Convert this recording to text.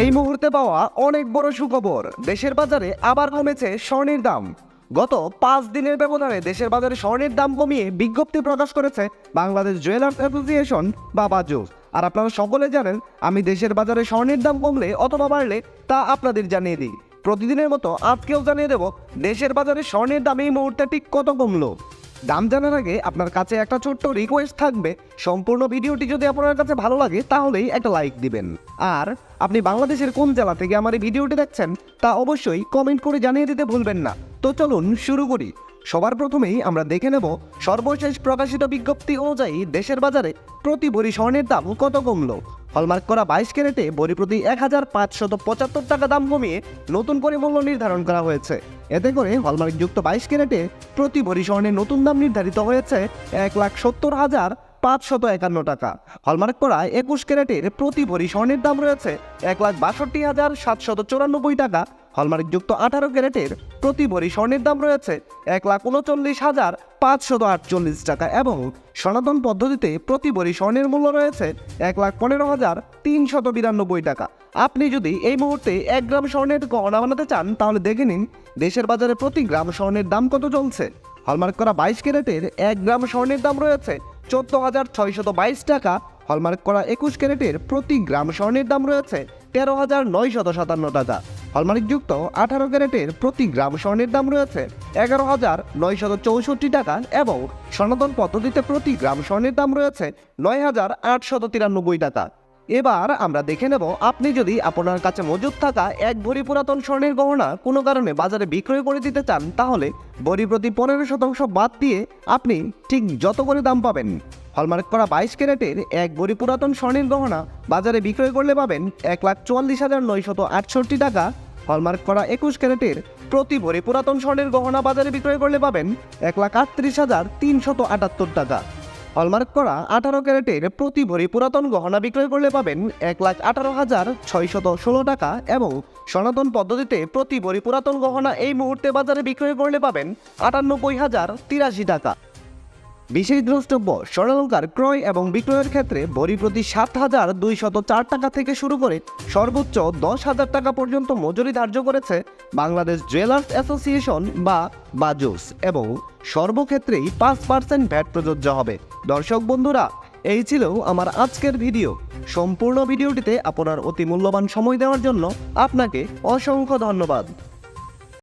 এই মুহূর্তে পাওয়া অনেক বড় সুখবর। দেশের বাজারে আবার কমেছে স্বর্ণের দাম। গত পাঁচ দিনের ব্যবধানে দেশের বাজারে স্বর্ণের দাম কমিয়ে বিজ্ঞপ্তি প্রকাশ করেছে বাংলাদেশ জুয়েলার্স অ্যাসোসিয়েশন বা বাজুস আর আপনারা সকলে জানেন, আমি দেশের বাজারে স্বর্ণের দাম কমলে অথবা বাড়লে তা আপনাদের জানিয়ে দিই। প্রতিদিনের মতো আজকেও জানিয়ে দেব, দেশের বাজারে স্বর্ণের দাম এই মুহূর্তে ঠিক কত কমলো। দাম জানার আগে আপনার কাছে একটা ছোট্ট রিকোয়েস্ট থাকবে। সম্পূর্ণ ভিডিওটি যদি আপনার কাছে ভালো লাগে, তাহলেই একটা লাইক দিবেন। আর আপনি বাংলাদেশের কোন জেলা থেকে আমার এই ভিডিওটি দেখছেন, তা অবশ্যই কমেন্ট করে জানিয়ে দিতে ভুলবেন না। তো চলুন শুরু করি। সবার প্রথমেই আমরা দেখে নেব সর্বশেষ প্রকাশিত বিজ্ঞপ্তি অনুযায়ী দেশের বাজারে প্রতি ভরি স্বর্ণের দাম কত কমল? হলমার্ক করা বাইশ ক্যারেটে বড়ি প্রতি এক হাজার পাঁচশত পঁচাত্তর টাকা দাম কমিয়ে নতুন করে মূল্য নির্ধারণ করা হয়েছে। এতে করে হলমার্কযুক্ত বাইশ ক্যারেটে প্রতি ভরি স্বর্ণের নতুন দাম নির্ধারিত হয়েছে এক লাখ সত্তর হাজার পাঁচশত একান্ন টাকা। হলমার্ক করা একুশ ক্যারেটের প্রতি ভরি স্বর্ণের দাম রয়েছে এক লাখ বাষট্টি হাজার সাতশত চুরানব্বই টাকা। হলমার্কযুক্ত আঠারো ক্যারেটের প্রতি ভরি স্বর্ণের দাম রয়েছে এক লাখ উনচল্লিশ হাজার পাঁচশত আটচল্লিশ টাকা এবং সনাতন পদ্ধতিতে প্রতি ভরি স্বর্ণের মূল্য রয়েছে এক লাখ পনেরো হাজার তিনশত বিরানব্বই টাকা। আপনি যদি এই মুহূর্তে এক গ্রাম স্বর্ণের গহনা বানাতে চান, তাহলে দেখে নিন দেশের বাজারে প্রতি গ্রাম স্বর্ণের দাম কত চলছে। হলমার্ক করা বাইশ ক্যারেটের এক গ্রাম স্বর্ণের দাম রয়েছে চোদ্দ হাজার ছয়শত বাইশ টাকা। হলমার্ক করা একুশ ক্যারেটের প্রতি গ্রাম স্বর্ণের দাম রয়েছে তেরো হাজার নয়শত সাতান্ন টাকা। হলমার্কযুক্ত আঠারো ক্যারেটের প্রতি গ্রাম স্বর্ণের দাম রয়েছে এগারো হাজার নয়শত চৌষট্টি টাকা এবং সনাতন পদ্ধতিতে প্রতি গ্রাম স্বর্ণের দাম রয়েছে নয় হাজার আটশত তিরানব্বই টাকা। এবার আমরা দেখে নেব, আপনি যদি আপনার কাছে মজুদ থাকা এক ভরি পুরাতন স্বর্ণের গহনা কোনো কারণে বাজারে বিক্রয় করে দিতে চান, তাহলে ভরি প্রতি পনেরো শতাংশ বাদ দিয়ে আপনি ঠিক যত করে দাম পাবেন। হলমার্ক করা বাইশ ক্যারেটের এক ভরি পুরাতন স্বর্ণের গহনা বাজারে বিক্রয় করলে পাবেন এক লাখ চুয়াল্লিশ হাজার নয়শত আটষট্টি টাকা। হলমার্ক করা একুশ ক্যারেটের প্রতি ভরি পুরাতন স্বর্ণের গহনা বাজারে বিক্রয় করলে পাবেন এক লাখ আটত্রিশ হাজার তিনশত আটাত্তর টাকা। হলমার্ক করা আঠারো ক্যারেটের প্রতি ভরি পুরাতন গহনা বিক্রয় করলে পাবেন এক লাখ আঠারো হাজার ছয়শত ষোলো টাকা এবং সনাতন পদ্ধতিতে প্রতি ভরি পুরাতন গহনা এই মুহূর্তে বাজারে বিক্রয় করলে পাবেন আটানব্বই হাজার তিরাশি টাকা। বিশেষ দ্রষ্টব্য, স্বর্ণালঙ্কার ক্রয় এবং বিক্রয়ের ক্ষেত্রে বড়ি প্রতি সাত হাজার দুইশত চার টাকা থেকে শুরু করে সর্বোচ্চ দশ হাজার টাকা পর্যন্ত মজুরি ধার্য করেছে বাংলাদেশ জুয়েলার্স অ্যাসোসিয়েশন বা বাজুস এবং সর্বক্ষেত্রেই পাঁচ পার্সেন্ট ভ্যাট প্রযোজ্য হবে। দর্শক বন্ধুরা, এই ছিল আমার আজকের ভিডিও। সম্পূর্ণ ভিডিওটিতে আপনার অতি মূল্যবান সময় দেওয়ার জন্য আপনাকে অসংখ্য ধন্যবাদ।